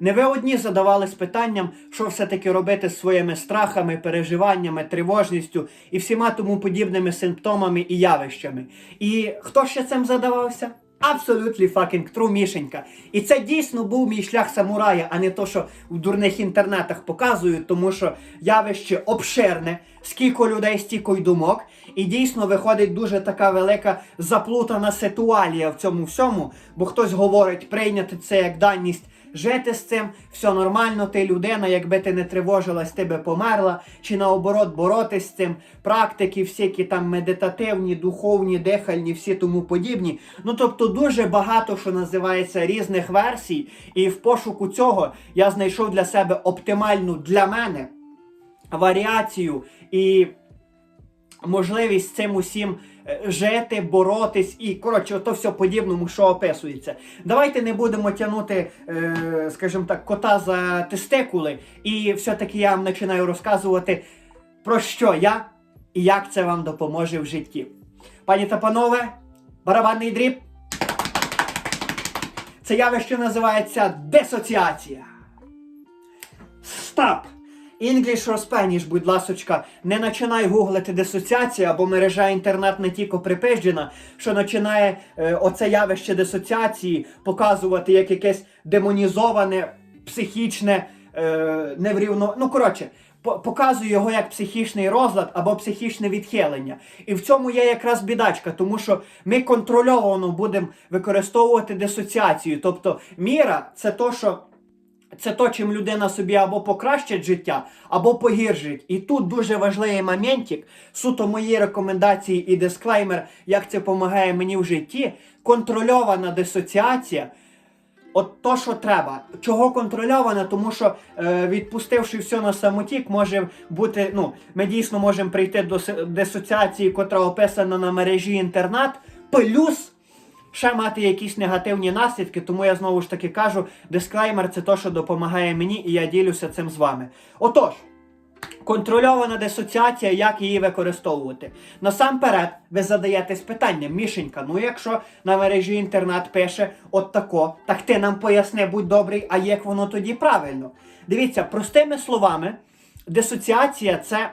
Не ви одні задавались питанням, що все-таки робити з своїми страхами, переживаннями, тривожністю і всіма тому подібними симптомами і явищами. І хто ще цим задавався? Absolutely fucking true, Мішенька. І це дійсно був мій шлях самурая, а не то, що в дурних інтернетах показують, тому що явище обширне, скільки людей, стільки й думок. І дійсно виходить дуже така велика заплутана ситуація в цьому всьому, бо хтось говорить прийняти це як даність. Жити з цим, все нормально, ти людина, якби ти не тривожилась, ти би померла, чи наоборот боротись з цим, практики, всякі там медитативні, духовні, дихальні, всі тому подібні. Ну тобто дуже багато, що називається різних версій, і в пошуку цього я знайшов для себе оптимальну для мене варіацію і можливість цим усім е, жити, боротись і коротше, ото все подібному, що описується. Давайте не будемо тягнути, е, скажімо так, кота за тестикули, і все-таки я вам починаю розказувати про що я і як це вам допоможе в житті. Пані та панове, барабанний дріб. Це явище називається десоціація. Стоп! English or Spanish, будь ласочка, не починай гуглити дисоціація, бо мережа інтернет не тільки припижджена, що починає е, оце явище дисоціації показувати як якесь демонізоване, психічне, е, неврівно. Ну, коротше, по- показує його як психічний розлад або психічне відхилення. І в цьому є якраз бідачка, тому що ми контрольовано будемо використовувати дисоціацію. Тобто міра це то, що. Це то, чим людина собі або покращить життя, або погіршить. І тут дуже важливий моментик, суто мої рекомендації і дисклеймер, як це допомагає мені в житті. Контрольована дисоціація. От то, що треба. Чого контрольована? Тому що е, відпустивши все на самотік, може бути. Ну, ми дійсно можемо прийти до дисоціації, котра описана на мережі інтернет, плюс ще мати якісь негативні наслідки, тому я знову ж таки кажу, дисклеймер це то, що допомагає мені, і я ділюся цим з вами. Отож. Контрольована дисоціація, як її використовувати. Насамперед, ви задаєтесь питанням, Мішенька, ну якщо на мережі інтернет пише от тако, так ти нам поясни, будь добрий, а як воно тоді правильно? Дивіться, простими словами, дисоціація це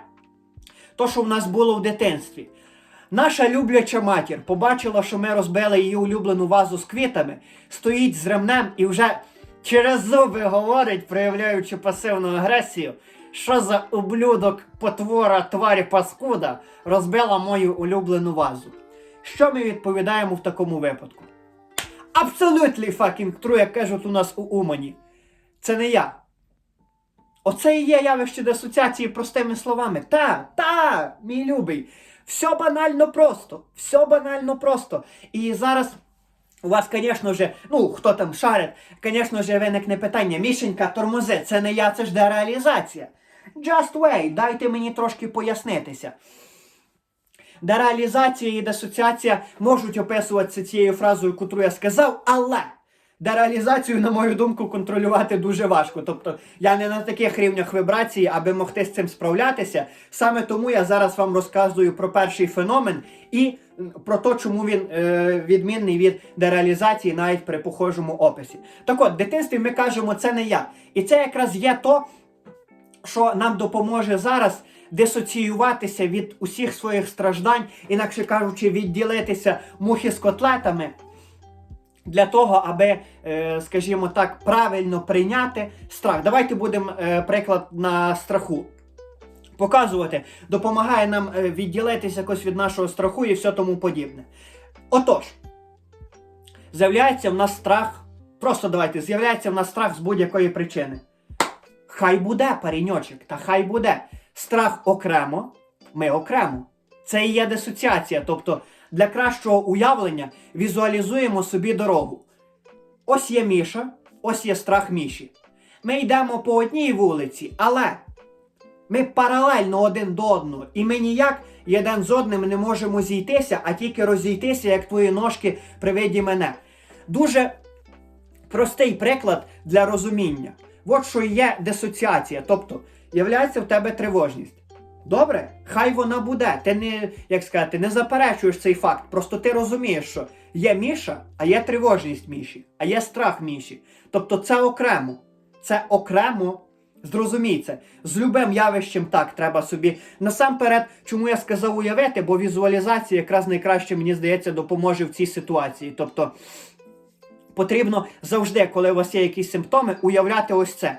то, що в нас було в дитинстві. Наша любляча матір побачила, що ми розбили її улюблену вазу з квітами, стоїть з ремнем і вже через зуби говорить, проявляючи пасивну агресію, що за ублюдок, потвора, тварь паскуда розбила мою улюблену вазу. Що ми відповідаємо в такому випадку? Absolutely fucking true, як кажуть у нас у Умані. Це не я. Оце і є явище дисоціації простими словами. Та, та, мій любий. Все банально просто. Все банально просто. І зараз у вас, звісно ж, ну, хто там шарить, звісно ж, виникне питання. Мішенька, тормози, це не я, це ж дереалізація. Just wait, дайте мені трошки пояснитися. Дереалізація і дисоціація можуть описуватися цією фразою, яку я сказав, але дереалізацію, на мою думку, контролювати дуже важко. Тобто я не на таких рівнях вібрації, аби могти з цим справлятися. Саме тому я зараз вам розказую про перший феномен і про те, чому він е, відмінний від дереалізації навіть при похожому описі. Так от, в дитинстві ми кажемо, це не я. І це якраз є то, що нам допоможе зараз дисоціюватися від усіх своїх страждань, інакше кажучи, відділитися мухи з котлетами. Для того, аби, е, скажімо так, правильно прийняти страх. Давайте будемо е, приклад на страху показувати. Допомагає нам е, відділитися якось від нашого страху і все тому подібне. Отож, з'являється в нас страх. Просто давайте, з'являється в нас страх з будь-якої причини. Хай буде, паріньочок, та хай буде. Страх окремо, ми окремо. Це і є дисоціація. Тобто, для кращого уявлення візуалізуємо собі дорогу. Ось є Міша, ось є страх Міші. Ми йдемо по одній вулиці, але ми паралельно один до одного. І ми ніяк один з одним не можемо зійтися, а тільки розійтися, як твої ножки при виді мене. Дуже простий приклад для розуміння. От що є дисоціація, тобто являється в тебе тривожність. Добре, хай вона буде. Ти не, як сказати, не заперечуєш цей факт. Просто ти розумієш, що є Міша, а є тривожність Міші, а є страх Міші. Тобто це окремо. це окремо. Зрозумій. З любим явищем так треба собі. Насамперед, чому я сказав уявити, бо візуалізація якраз найкраще, мені здається, допоможе в цій ситуації. Тобто потрібно завжди, коли у вас є якісь симптоми, уявляти ось це.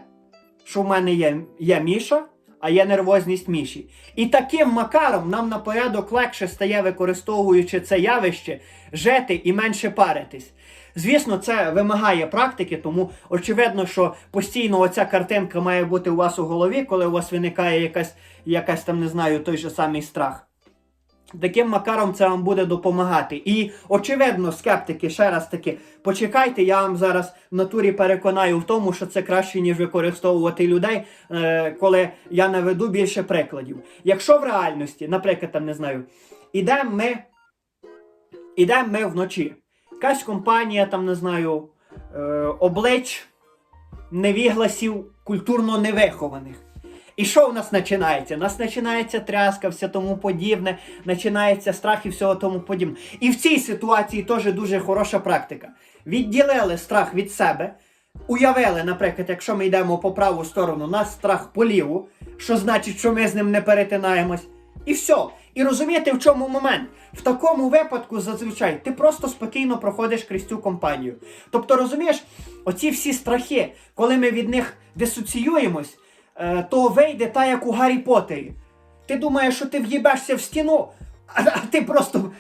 Що в мене є, є Міша, а є нервозність Міші. І таким макаром нам на порядок легше стає, використовуючи це явище, жити і менше паритись. Звісно, це вимагає практики, тому очевидно, що постійно оця картинка має бути у вас у голові, коли у вас виникає якась, якась там, не знаю, той же самий страх. Таким макаром це вам буде допомагати. І очевидно, скептики, ще раз таки, почекайте, я вам зараз в натурі переконаю в тому, що це краще, ніж використовувати людей, е, коли я наведу більше прикладів. Якщо в реальності, наприклад, там не знаю, ідемо ми, ідемо ми вночі. Якась компанія, там не знаю, е, облич невігласів культурно невихованих. І що в нас починається? У нас починається тряска, все тому подібне, починається страх і всього тому подібне. І в цій ситуації теж дуже хороша практика. Відділили страх від себе, уявили, наприклад, якщо ми йдемо по праву сторону, нас страх по ліву, що значить, що ми з ним не перетинаємось. І все. І розумієте, в чому момент? В такому випадку зазвичай ти просто спокійно проходиш крізь цю компанію. Тобто, розумієш, оці всі страхи, коли ми від них дисоціюємось, то вийде та, як у Гаррі Поттері. Ти думаєш, що ти в'їбешся в стіну, а, а ти просто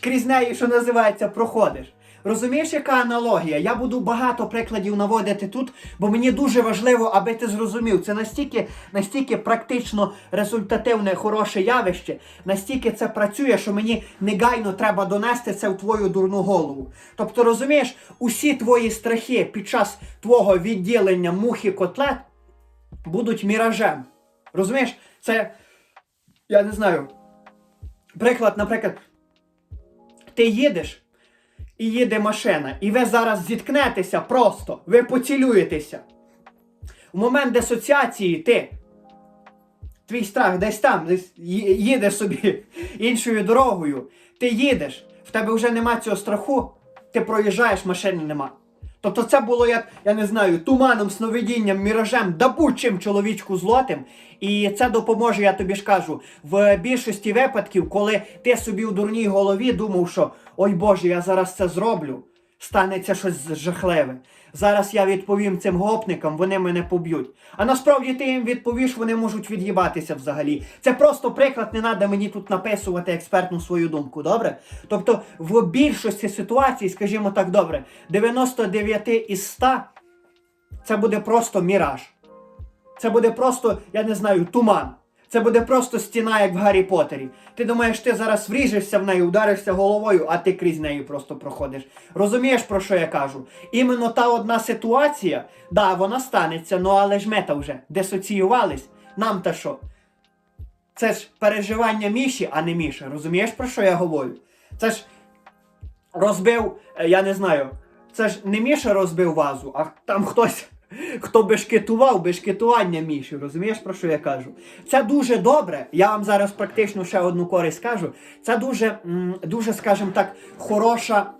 крізь неї, що називається, проходиш. Розумієш, яка аналогія? Я буду багато прикладів наводити тут, бо мені дуже важливо, аби ти зрозумів. Це настільки, настільки практично результативне, хороше явище, настільки це працює, що мені негайно треба донести це в твою дурну голову. Тобто, розумієш, усі твої страхи під час твого відділення мухи котлет будуть міражем. Розумієш, це я не знаю. Приклад, наприклад, ти їдеш і їде машина, і ви зараз зіткнетеся просто, ви поцілюєтеся. У момент дисоціації ти. Твій страх десь там, десь ї- їде собі іншою дорогою. Ти їдеш, в тебе вже нема цього страху, ти проїжджаєш, машини нема. Тобто це було як, я не знаю, туманом, сновидінням, міражем, да будь-чим чоловічку злотим. І це допоможе, я тобі ж кажу, в більшості випадків, коли ти собі в дурній голові думав, що ой Боже, я зараз це зроблю, станеться щось жахливе. Зараз я відповім цим гопникам, вони мене поб'ють. А насправді ти їм відповіш, вони можуть від'їбатися взагалі. Це просто приклад, не треба мені тут написувати експертну свою думку, добре? Тобто в більшості ситуацій, скажімо так, добре, 99 із 100 це буде просто міраж. Це буде просто, я не знаю, туман. Це буде просто стіна, як в Гаррі Поттері. Ти думаєш, ти зараз вріжешся в неї, ударишся головою, а ти крізь неї просто проходиш. Розумієш, про що я кажу? Іменно та одна ситуація, да, вона станеться, ну але ж ми та вже дисоціювались. Нам та що? Це ж переживання Міші, а не Міша. Розумієш, про що я говорю? Це ж розбив, е, я не знаю, це ж не Міша розбив вазу, а там хтось. Хто бешкетував, бешкетування Міші, розумієш, про що я кажу? Це дуже добре. Я вам зараз практично ще одну користь скажу. Це дуже, дуже, скажімо так, хороша.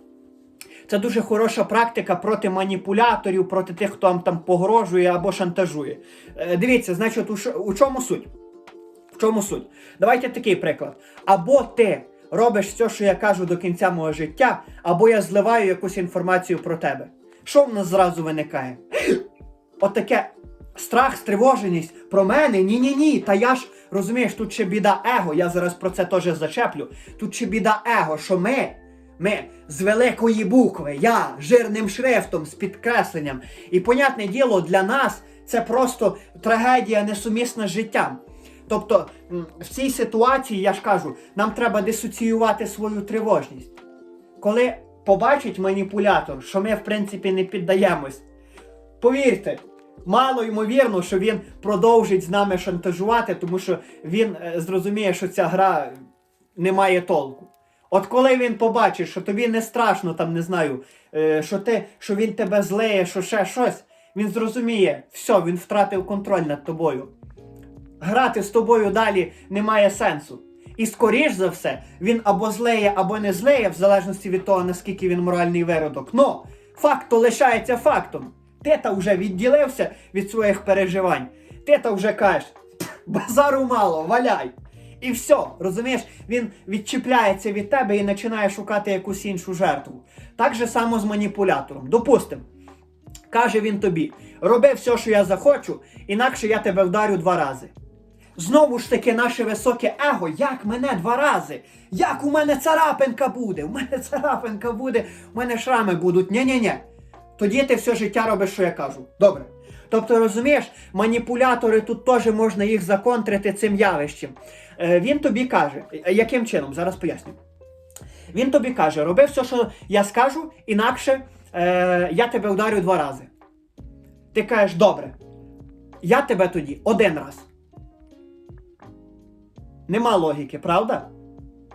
Це дуже хороша практика проти маніпуляторів, проти тих, хто вам там погрожує або шантажує. Е, дивіться, значить, у чому суть? В чому суть? Давайте такий приклад. Або ти робиш все, що я кажу до кінця мого життя, або я зливаю якусь інформацію про тебе. Що в нас зразу виникає? Отаке страх, стривоженість про мене. Ні-ні ні. Та я ж розумієш, тут ще біда его. Я зараз про це теж зачеплю. Тут ще біда его, що ми. Ми з великої букви, я жирним шрифтом, з підкресленням. І, понятне діло, для нас це просто трагедія несумісна з життям. Тобто, в цій ситуації, я ж кажу, нам треба дисоціювати свою тривожність. Коли побачить маніпулятор, що ми, в принципі, не піддаємось, повірте, мало ймовірно, що він продовжить з нами шантажувати, тому що він е, зрозуміє, що ця гра не має толку. От коли він побачить, що тобі не страшно, там не знаю, е, що ти, що він тебе злеє, що ще щось, він зрозуміє, все, він втратив контроль над тобою. Грати з тобою далі немає сенсу. І скоріш за все, він або злеє, або не злеє, в залежності від того, наскільки він моральний виродок. Но факт лишається фактом. Ти та вже відділився від своїх переживань. Ти та вже кажеш, базару мало, валяй. І все, розумієш, він відчіпляється від тебе і починає шукати якусь іншу жертву. Так же само з маніпулятором. Допустимо, каже він тобі: роби все, що я захочу, інакше я тебе вдарю два рази. Знову ж таки, наше високе его, як мене два рази? Як у мене царапинка буде? У мене царапинка буде, у мене шрами будуть. Ні-ні-ні. Тоді ти все життя робиш, що я кажу. Добре. Тобто, розумієш, маніпулятори тут теж можна їх законтрити цим явищем. Е, він тобі каже, е, яким чином? Зараз поясню. Він тобі каже, роби все, що я скажу, інакше е, я тебе вдарю два рази. Ти кажеш, добре, я тебе тоді один раз. Нема логіки, правда?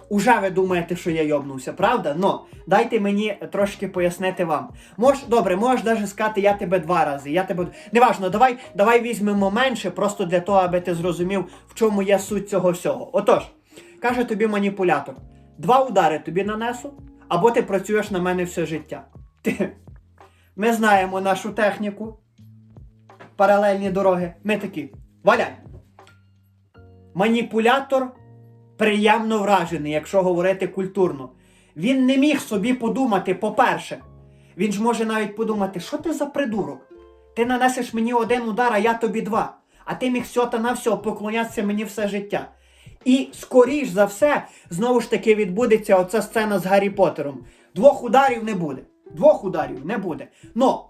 Уже ви думаєте, що я йобнувся, правда? Но дайте мені трошки пояснити вам. Мож, добре, можеш навіть сказати, я тебе два рази. Я тебе. Неважно, давай, давай візьмемо менше, просто для того, аби ти зрозумів, в чому є суть цього всього. Отож, каже тобі маніпулятор: два удари тобі нанесу, або ти працюєш на мене все життя. Ти... Ми знаємо нашу техніку. Паралельні дороги. Ми такі. Валяй! Маніпулятор приємно вражений, якщо говорити культурно. Він не міг собі подумати, по-перше, він ж може навіть подумати, що ти за придурок? Ти нанесеш мені один удар, а я тобі два. А ти міг все та на все поклонятися мені все життя. І скоріш за все, знову ж таки відбудеться оця сцена з Гаррі Поттером. Двох ударів не буде. Двох ударів не буде. Но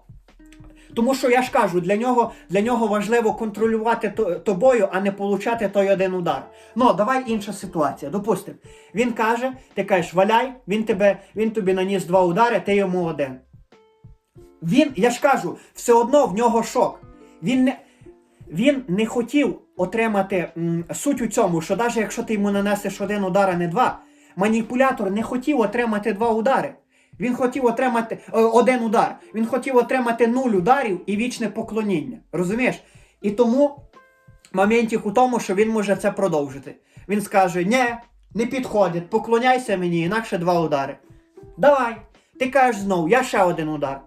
тому що я ж кажу, для нього, для нього важливо контролювати то- тобою, а не получати той один удар. Ну, давай інша ситуація. Допустим, він каже, ти кажеш, валяй, він, тебе, він тобі наніс два удари, ти йому один. Він, я ж кажу, все одно в нього шок. Він не, він не хотів отримати м, суть у цьому, що навіть якщо ти йому нанесеш один удар, а не два, маніпулятор не хотів отримати два удари. Він хотів отримати е, один удар. Він хотів отримати нуль ударів і вічне поклоніння. Розумієш? І тому моментик у тому, що він може це продовжити. Він скаже: ні, не підходить, поклоняйся мені, інакше два удари. Давай. Ти кажеш знову, я ще один удар.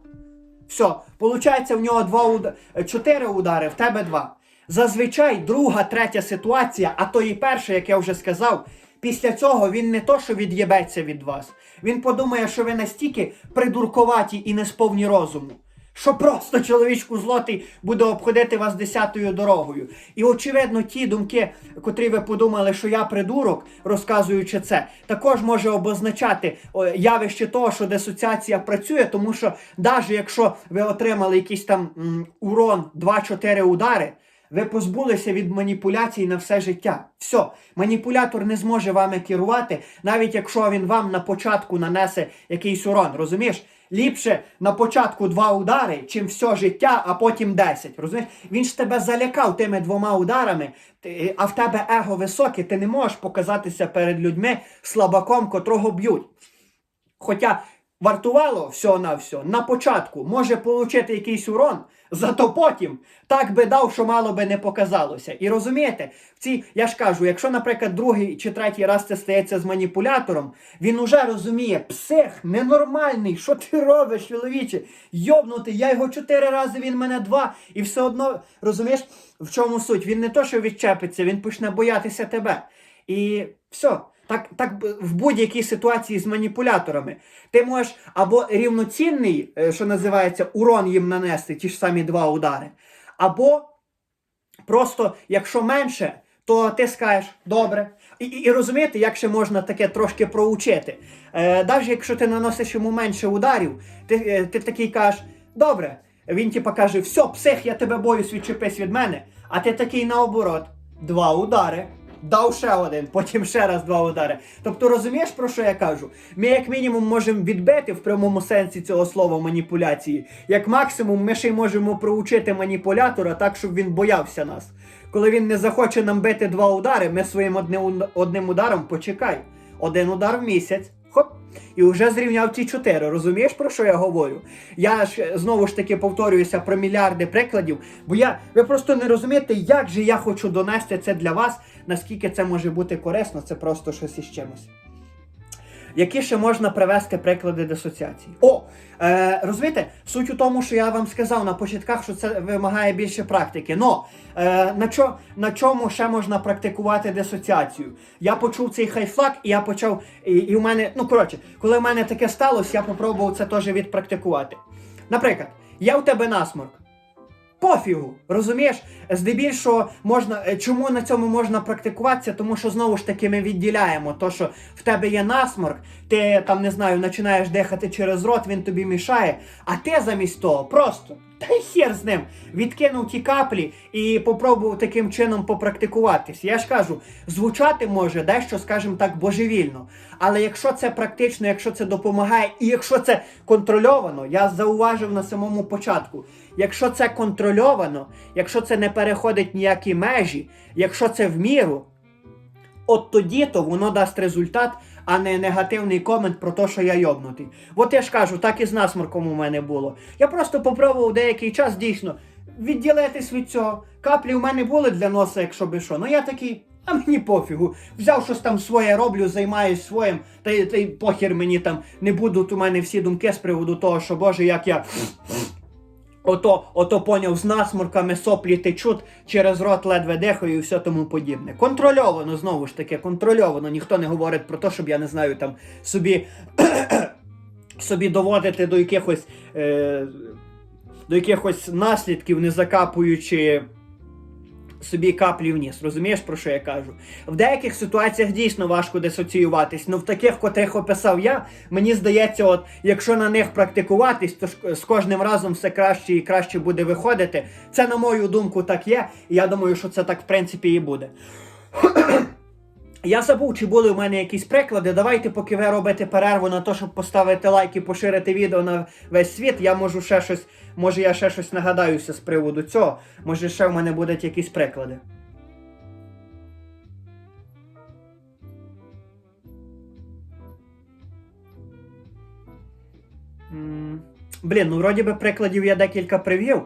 Все, получається, в нього два уд... чотири удари, в тебе два. Зазвичай друга, третя ситуація, а то і перша, як я вже сказав, після цього він не то, що від'єбеться від вас. Він подумає, що ви настільки придурковаті і не сповні розуму. Що просто чоловічку злотий буде обходити вас десятою дорогою. І очевидно, ті думки, котрі ви подумали, що я придурок, розказуючи це, також може обозначати явище того, що дисоціація працює, тому що навіть якщо ви отримали якийсь там урон 2-4 удари, ви позбулися від маніпуляцій на все життя. Все, маніпулятор не зможе вами керувати, навіть якщо він вам на початку нанесе якийсь урон. Розумієш? Ліпше на початку два удари, чим все життя, а потім 10. Розумієш? Він ж тебе залякав тими двома ударами, а в тебе его високе, ти не можеш показатися перед людьми слабаком, котрого б'ють. Хоча вартувало всього на все на початку може отримати якийсь урон, зато потім так би дав, що мало би не показалося. І розумієте, в цій, я ж кажу, якщо, наприклад, другий чи третій раз це стається з маніпулятором, він уже розуміє, псих, ненормальний, що ти робиш, чоловіче? Йобнутий, я його чотири рази, він мене два, і все одно розумієш, в чому суть? Він не то, що відчепиться, він почне боятися тебе. І все. Так, так в будь-якій ситуації з маніпуляторами. Ти можеш або рівноцінний, е, що називається, урон їм нанести, ті ж самі два удари, або просто, якщо менше, то ти скажеш добре. І, і, і розумієте, як ще можна таке трошки проучити. Е, навіть якщо ти наносиш йому менше ударів, ти, е, ти такий кажеш, добре. Він типа каже, все, псих, я тебе боюсь, відчепись від мене. А ти такий наоборот. Два удари. Дав ще один, потім ще раз два удари. Тобто розумієш, про що я кажу? Ми як мінімум можемо відбити в прямому сенсі цього слова маніпуляції. Як максимум, ми ще й можемо проучити маніпулятора так, щоб він боявся нас. Коли він не захоче нам бити два удари, ми своїм одним, ударом почекай. Один удар в місяць. Хоп. І вже зрівняв ці чотири. Розумієш, про що я говорю? Я ж е, знову ж таки повторююся про мільярди прикладів, бо я ви просто не розумієте, як же я хочу донести це для вас, наскільки це може бути корисно, це просто щось із чимось. Які ще можна привести приклади дисоціації? О, е, розумієте, суть у тому, що я вам сказав на початках, що це вимагає більше практики. Но е, на, чо, на чому ще можна практикувати дисоціацію? Я почув цей хайфлак, і я почав. І, і в мене, ну коротше, коли в мене таке сталося, я попробував це теж відпрактикувати. Наприклад, є у тебе насморк. Пофігу, розумієш? Здебільшого можна. е, Чому на цьому можна практикуватися? Тому що знову ж таки ми відділяємо то, що в тебе є насморк, ти там не знаю, починаєш дихати через рот, він тобі мішає. А ти замість того просто. Та й хер з ним відкинув ті каплі і попробував таким чином попрактикуватись. Я ж кажу, звучати може дещо, скажімо так, божевільно. Але якщо це практично, якщо це допомагає, і якщо це контрольовано, я зауважив на самому початку. Якщо це контрольовано, якщо це не переходить ніякі межі, якщо це в міру, от тоді то воно дасть результат, а не негативний комент про те, що я йобнутий. От я ж кажу, так і з насморком у мене було. Я просто попробував деякий час дійсно відділитись від цього. Каплі у мене були для носа, якщо би що. Ну я такий. А мені пофігу. Взяв щось там своє роблю, займаюсь своїм, та й похер мені там не будуть у мене всі думки з приводу того, що Боже, як я ото, ото поняв з насморками соплі течуть, через рот ледве дихаю і все тому подібне. Контрольовано, знову ж таки, контрольовано. Ніхто не говорить про те, щоб я не знаю, там собі, собі доводити до якихось, е, до якихось наслідків, не закапуючи. Собі каплі вниз, розумієш, про що я кажу? В деяких ситуаціях дійсно важко дисоціюватись, але в таких, котрих описав я, мені здається, от якщо на них практикуватись, то з кожним разом все краще і краще буде виходити. Це, на мою думку, так є, і я думаю, що це так в принципі і буде. Я забув, чи були у мене якісь приклади. Давайте, поки ви робите перерву на те, щоб поставити лайк і поширити відео на весь світ, я можу ще щось, може я ще щось нагадаюся з приводу цього. Може ще в мене будуть якісь приклади. Блін, ну вроді би прикладів я декілька привів.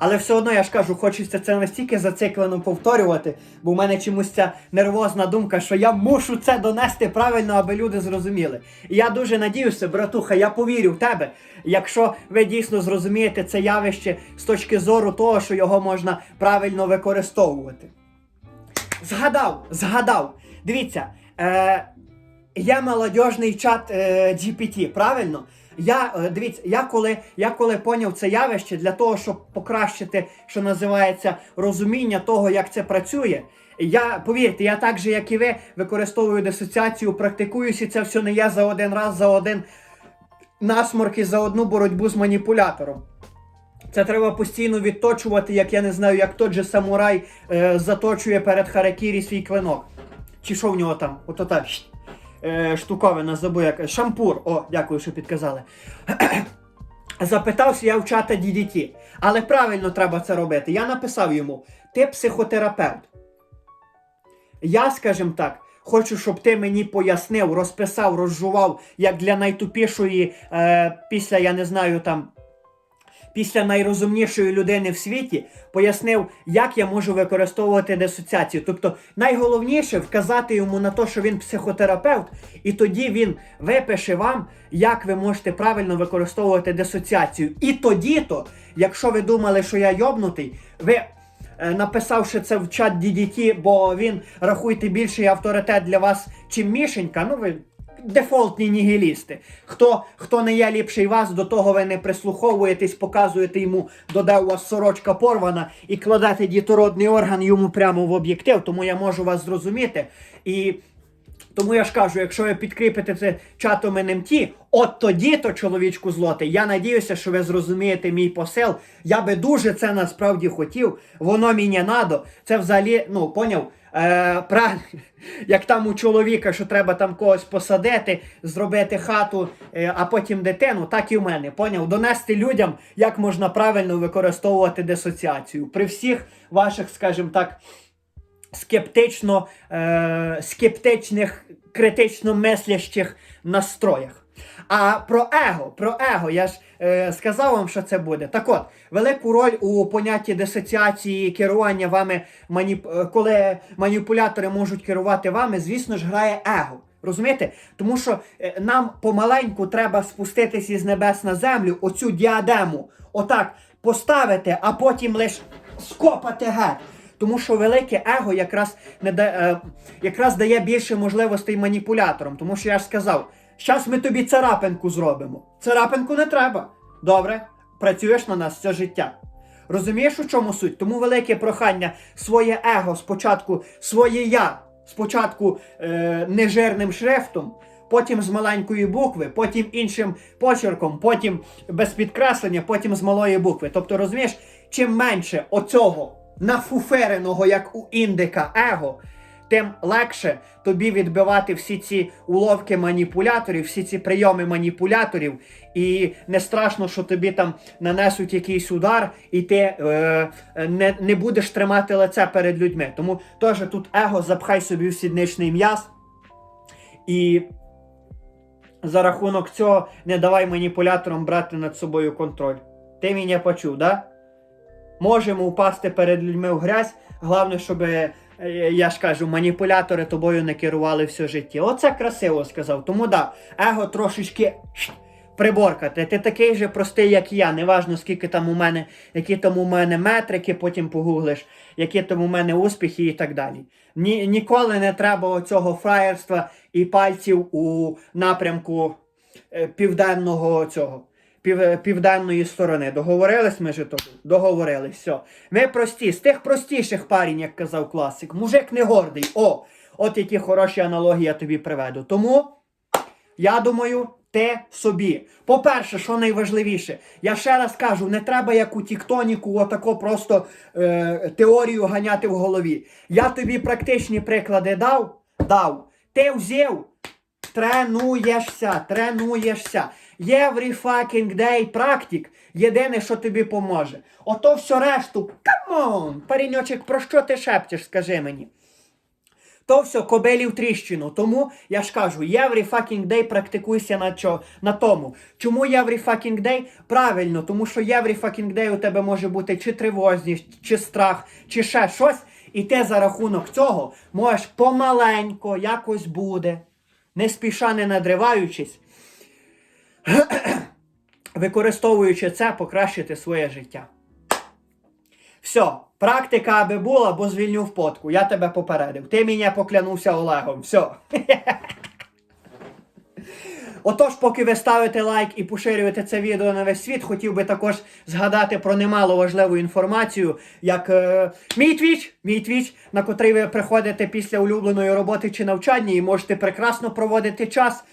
Але все одно я ж кажу, хочеться це настільки зациклено повторювати, бо в мене чомусь ця нервозна думка, що я мушу це донести правильно, аби люди зрозуміли. І я дуже надіюся, братуха, я повірю в тебе, якщо ви дійсно зрозумієте це явище з точки зору того, що його можна правильно використовувати. Згадав, згадав. Дивіться, е, є молодіжний чат е, GPT, правильно? Я е, дивіться, я коли, я коли поняв це явище для того, щоб покращити, що називається, розуміння того, як це працює. Я повірте, я так же, як і ви, використовую дисоціацію, практикуюся, це все не я за один раз, за один насморк і за одну боротьбу з маніпулятором. Це треба постійно відточувати, як я не знаю, як той же самурай е, заточує перед харакірі свій клинок. Чи що в нього там? Ото та щ- е, штуковина забув як. Шампур. О, дякую, що підказали. Запитався я в чата DDT. Але правильно треба це робити. Я написав йому: ти психотерапевт. Я, скажімо так, хочу, щоб ти мені пояснив, розписав, розжував, як для найтупішої, е, після, я не знаю, там. Після найрозумнішої людини в світі пояснив, як я можу використовувати дисоціацію. Тобто, найголовніше вказати йому на те, що він психотерапевт, і тоді він випише вам, як ви можете правильно використовувати дисоціацію. І тоді-то, якщо ви думали, що я йобнутий, ви е, написавши це в чат DDT, бо він рахуйте більший авторитет для вас, чим Мішенька, ну ви. Дефолтні нігілісти. Хто, хто не є ліпший вас, до того ви не прислуховуєтесь, показуєте йому, доде у вас сорочка порвана і кладете дітородний орган йому прямо в об'єктив, тому я можу вас зрозуміти. І тому я ж кажу, якщо ви підкріпите це чатом НМТ, от тоді то чоловічку злотий. Я надіюся, що ви зрозумієте мій посил. Я би дуже це насправді хотів. Воно мені надо. Це взагалі, ну, поняв? Е, правильно, як там у чоловіка, що треба там когось посадити, зробити хату, е, а потім дитину, так і в мене. Поняв? Донести людям, як можна правильно використовувати дисоціацію. При всіх ваших, скажімо так, скептично, е, скептичних, критично мислящих настроях. А про его, про его, я ж е, сказав вам, що це буде. Так от, велику роль у понятті дисоціації керування вами, маніп... е, коли маніпулятори можуть керувати вами, звісно ж, грає его. Розумієте? Тому що е, нам помаленьку треба спуститись із небес на землю, оцю діадему, отак поставити, а потім лише скопати геть. Тому що велике его якраз не да, е, якраз дає більше можливостей маніпуляторам. Тому що я ж сказав, зараз ми тобі царапинку зробимо. Царапинку не треба. Добре, працюєш на нас все життя. Розумієш, у чому суть? Тому велике прохання своє его спочатку, своє я, спочатку е, нежирним шрифтом, потім з маленької букви, потім іншим почерком, потім без підкреслення, потім з малої букви. Тобто, розумієш, чим менше оцього нафуференого, як у індика, его, тим легше тобі відбивати всі ці уловки маніпуляторів, всі ці прийоми маніпуляторів, і не страшно, що тобі там нанесуть якийсь удар, і ти е, не, не будеш тримати лице перед людьми. Тому теж тут его запхай собі в сідничний м'яз. І за рахунок цього не давай маніпуляторам брати над собою контроль. Ти мене почув, да? Можемо впасти перед людьми в грязь. Головне, щоб, я ж кажу, маніпулятори тобою не керували все життя. Оце красиво сказав. Тому да, его трошечки приборкати. Ти такий же простий, як я. Неважно, скільки там у мене, які там у мене метрики, потім погуглиш, які там у мене успіхи і так далі. Ні, ніколи не треба оцього фраєрства і пальців у напрямку е, південного цього. Пів, південної сторони. Договорились ми же тобі? Договорились, все. Ми прості, з тих простіших парень, як казав класик. Мужик не гордий. О, от які хороші аналогії я тобі приведу. Тому я думаю, ти собі. По-перше, що найважливіше, я ще раз кажу, не треба як у Тіктоніку отако просто е, теорію ганяти в голові. Я тобі практичні приклади дав, дав. Ти взяв, тренуєшся, тренуєшся. Every fucking day практик. Єдине, що тобі поможе. Ото все решту, камон! Паріньочек, про що ти шепчеш, скажи мені. То все кобелі в тріщину. Тому я ж кажу, every fucking day практикуйся на, чо, на тому. Чому every fucking day? Правильно, тому що every fucking day у тебе може бути чи тривожність, чи страх, чи ще щось. І ти за рахунок цього можеш помаленько, якось буде, не спіша не надриваючись, використовуючи це, покращити своє життя. Все, практика аби була, бо звільню в потку. Я тебе попередив. Ти мене поклянувся Олегом. Все. Отож, поки ви ставите лайк і поширюєте це відео на весь світ, хотів би також згадати про немало важливу інформацію, як е, мій твіч, мій твіч, на котрий ви приходите після улюбленої роботи чи навчання і можете прекрасно проводити час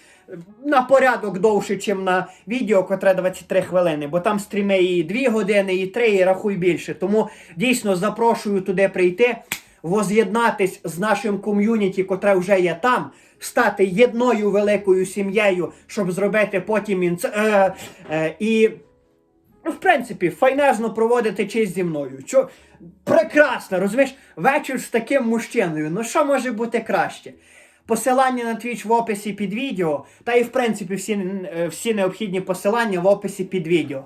на порядок довше, ніж на відео, котре 23 хвилини, бо там стріми і 2 години, і 3, і рахуй більше. Тому дійсно запрошую туди прийти, воз'єднатись з нашим ком'юніті, котре вже є там, стати єдною великою сім'єю, щоб зробити потім інц... е, е, і. Ну, в принципі, файнезно проводити честь зі мною. Чо... Прекрасно, розумієш? Вечір з таким мужчиною. Ну що може бути краще? Посилання на Twitch в описі під відео, та і в принципі всі, е, всі необхідні посилання в описі під відео.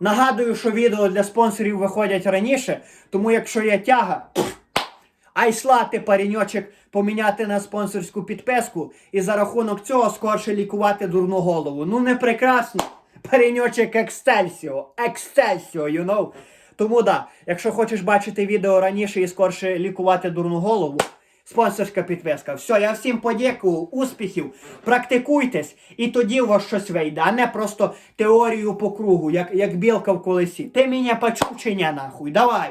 Нагадую, що відео для спонсорів виходять раніше, тому якщо є тяга, айслати паріньочок поміняти на спонсорську підписку і за рахунок цього скорше лікувати дурну голову. Ну не прекрасно. Паріньочок Екстельсіо. Екстельсіо, you know. Тому да, якщо хочеш бачити відео раніше і скорше лікувати дурну голову, спонсорська підписка. Все, я всім подякую, успіхів, практикуйтесь, і тоді у вас щось вийде, а не просто теорію по кругу, як, як білка в колесі. Ти мене почув чи ні, нахуй? Давай,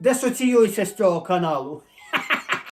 десоціюйся з цього каналу.